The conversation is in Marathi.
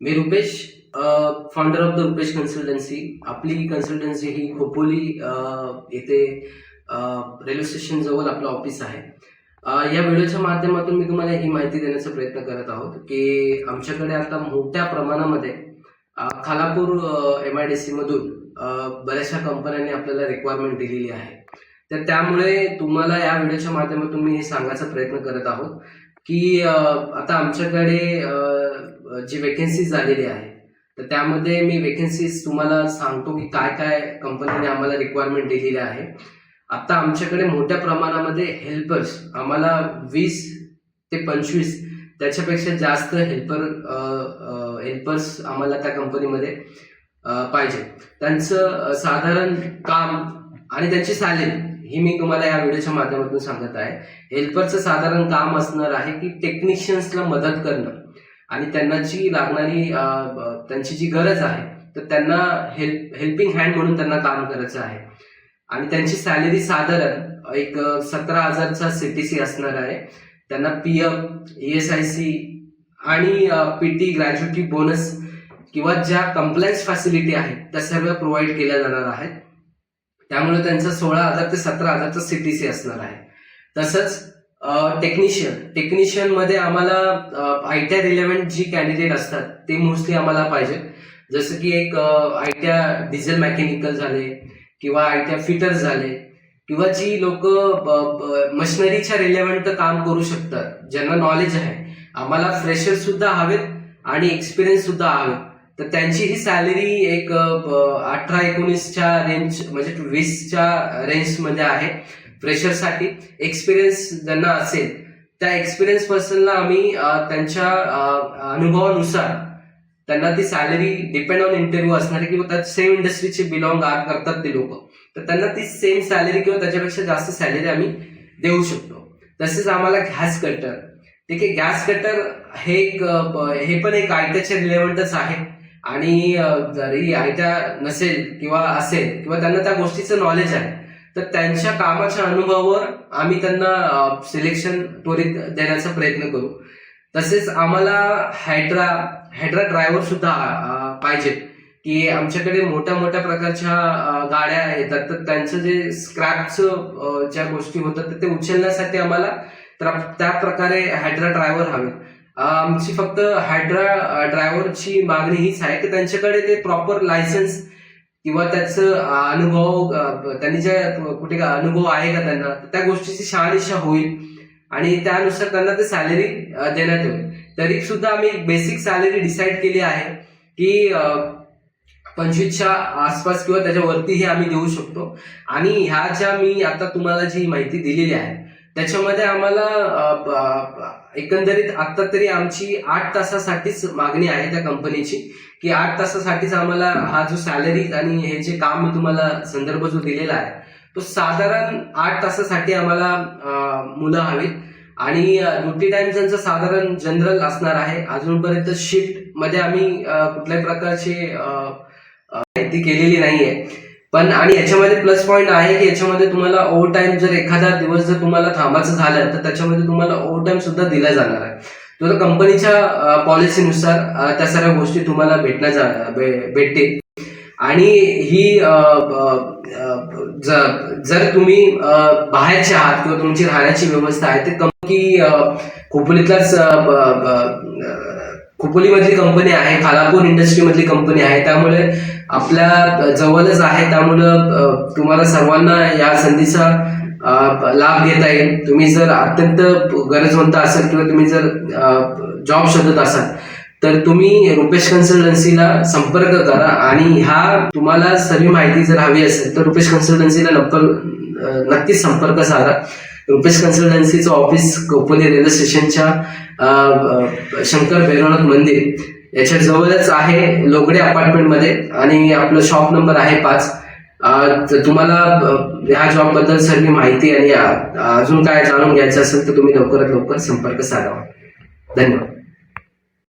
Me Rupesh founder of the Rupesh consultancy आपली कन्सल्टन्सी ही खोपोली येथे रेल्वे स्टेशन जवळ आपलं ऑफिस आहे. या व्हिडिओच्या माध्यमातून मी तुम्हाला ही माहिती देण्याचा प्रयत्न करत आहोत की आमच्याकडे आता मोठ्या प्रमाणामध्ये Khalapur M I D C मधून बऱ्याचशा कंपन्यांनी आपल्याला रिक्वायरमेंट दिलेली आहे. तर त्यामुळे तुम्हाला या व्हिडिओच्या माध्यमातून मी हे सांगायचा प्रयत्न करत आहोत. की आता आमच्याकडे जी वेकेन्सी झालेली आहे तर त्यामध्ये मी वेकेन्सीज तुम्हाला सांगतो की काय काय कंपनीने आम्हाला रिक्वायरमेंट दिलेली आहे. आता आमच्याकडे मोठ्या प्रमाणामध्ये हेल्पर्स आम्हाला वीस ते पंचवीस त्याच्यापेक्षा जास्त हेल्पर हेल्पर्स आम्हाला त्या कंपनीमध्ये पाहिजे. त्यांचं साधारण काम आणि त्यांची सॅलरी ही मी तुम्हाला या व्हिडिओच्या माध्यमातून सांगत आहे. हेल्परचं साधारण काम असणार आहे की टेक्निशियन्सला मदत करणं. आणि त्यांना जी लागणारी त्यांची जी गरज आहे तर त्यांना हेल्प हेल्पिंग हँड म्हणून त्यांना काम करायचं आहे. आणि त्यांची सॅलरी साधारण एक सतरा हजारचा सीटीसी असणार आहे. त्यांना P F E S I C आणि पी टी ग्रॅज्युटी बोनस किंवा ज्या कम्प्लायन्स फॅसिलिटी आहेत त्या सर्व प्रोव्हाइड केल्या जाणार आहेत. त्यामुळे त्यांचं सोळा हजार ते सतरा हजारचं सीटीसी असणार आहे. तसंच टेक्निशियन टेक्निशियनमध्ये आम्हाला आय टी आय रिलेव्हंट जी कॅन्डिडेट असतात ते मोस्टली आम्हाला पाहिजे. जसं की एक I T I diesel mechanical झाले किंवा आय टी आय फिटर झाले किंवा जी लोक मशिनरीच्या रिलेव्हंट काम करू शकतात ज्यांना नॉलेज आहे. आम्हाला फ्रेशर सुद्धा हवेत आणि एक्सपिरियन्स सुद्धा हवेत. तर त्यांची ही सॅलरी एक अठरा एकोणीसच्या रेंज म्हणजे वीसच्या रेंजमध्ये आहे. फ्रेशरसाठी एक्सपिरियन्स ज्यांना असेल त्या एक्सपिरियन्स पर्सनला आम्ही त्यांच्या अनुभवानुसार त्यांना ती सॅलरी डिपेंड ऑन इंटरव्ह्यू असणार आहे किंवा त्या सेम इंडस्ट्रीचे बिलॉंग करतात ते लोक. तर त्यांना ती सेम सॅलरी किंवा त्याच्यापेक्षा जास्त सॅलरी आम्ही देऊ शकतो. तसेच आम्हाला गॅस कटर ठीक आहे गॅस कटर हे एक हे पण एक आयटीच्या रिलेव्हंटच आहे. आणि जरी आयत्या नसेल किंवा असेल किंवा त्यांना त्या गोष्टीचं नॉलेज आहे तर त्यांच्या कामाच्या अनुभवावर आम्ही त्यांना सिलेक्शन त्वरित देण्याचा प्रयत्न करू. तसेच आम्हाला हायड्रा हायड्रा ड्रायव्हर सुद्धा पाहिजे पाहिजेत की आमच्याकडे मोठ्या मोठ्या प्रकारच्या गाड्या येतात. तर त्यांचं जे स्क्रॅपचं ज्या गोष्टी होतात तर ते उचलण्यासाठी आम्हाला तर त्या प्रकारे हायड्रा ड्रायव्हर हवे. आमची फक्त हायड्रा ड्रायव्हरची मागणी हीच आहे की त्यांच्याकडे ते प्रॉपर लायसन्स किंवा त्याचं अनुभव त्यांनी ज्या कुठे का अनुभव आहे का त्यांना त्या गोष्टीची शहानिशा होईल. आणि त्यानुसार त्यांना ते सॅलरी देण्यात येईल. तरी सुद्धा आम्ही बेसिक सॅलरी डिसाईड केली आहे की पंचवीसच्या आसपास किंवा त्याच्यावरतीही आम्ही देऊ शकतो. आणि ह्या ज्या मी आता तुम्हाला जी माहिती दिलेली आहे त्याच्यामध्ये आम्हाला एकंदरीत आता तरी आमची आठ तासासाठीच मागणी आहे त्या कंपनीची की आठ तासासाठीच आम्हाला हा जो सॅलरी आणि हे जे काम तुम्हाला संदर्भ जो दिलेला आहे तो साधारण आठ तासासाठी आम्हाला मुलं हवीत. आणि ड्युटी टाइम त्यांचं साधारण जनरल असणार आहे. अजूनपर्यंत शिफ्टमध्ये आम्ही कुठल्याही प्रकारचे माहिती केलेली नाहीये. पण आणि याच्यामध्ये प्लस पॉईंट आहे की याच्यामध्ये तुम्हाला ओव्हर टाइम जर एखादा दिवस जर तुम्हाला थांबायचं झालं तर त्याच्यामध्ये तुम्हाला ओव्हर टाइम सुद्धा दिला जाणार आहे. तर कंपनीच्या पॉलिसीनुसार त्या सर्व गोष्टी तुम्हाला भेटण्या जा- भे- भेटतील. आणि ही जर तुम्ही बाहेरचे आहात किंवा तुमची राहण्याची व्यवस्था आहे ते की खोपोलीतलाच खोपोलीमधली कंपनी आहे खालापूर इंडस्ट्रीमधली कंपनी आहे. त्यामुळे आपल्या जवळच आहे. त्यामुळं तुम्हाला सर्वांना या संधीचा लाभ घेता येईल. तुम्ही जर अत्यंत गरजवंत असाल किंवा तुम्ही जर जॉब शोधत असाल तर तुम्ही रुपेश कन्सल्टन्सीला संपर्क करा आणि ह्या तुम्हाला सर्व माहिती जर हवी असेल तर रुपेश कन्सल्टन्सीला नक्कल नक्कीच संपर्क साधा. रुपेश कन्सल्टन्सीचं ऑफिस कोपोली रेल्वे स्टेशनच्या शंकर भैरवनाथ मंदिर. याच्या जवळच आहे लोगडे अपार्टमेंटमध्ये आणि आपलं शॉप नंबर आहे पाच. तर तुम्हाला ह्या जॉबबद्दल सर्व माहिती आणि अजून काय जाणून घ्यायचं असेल तर तुम्ही लवकरात लवकर संपर्क साधावा धन्यवाद.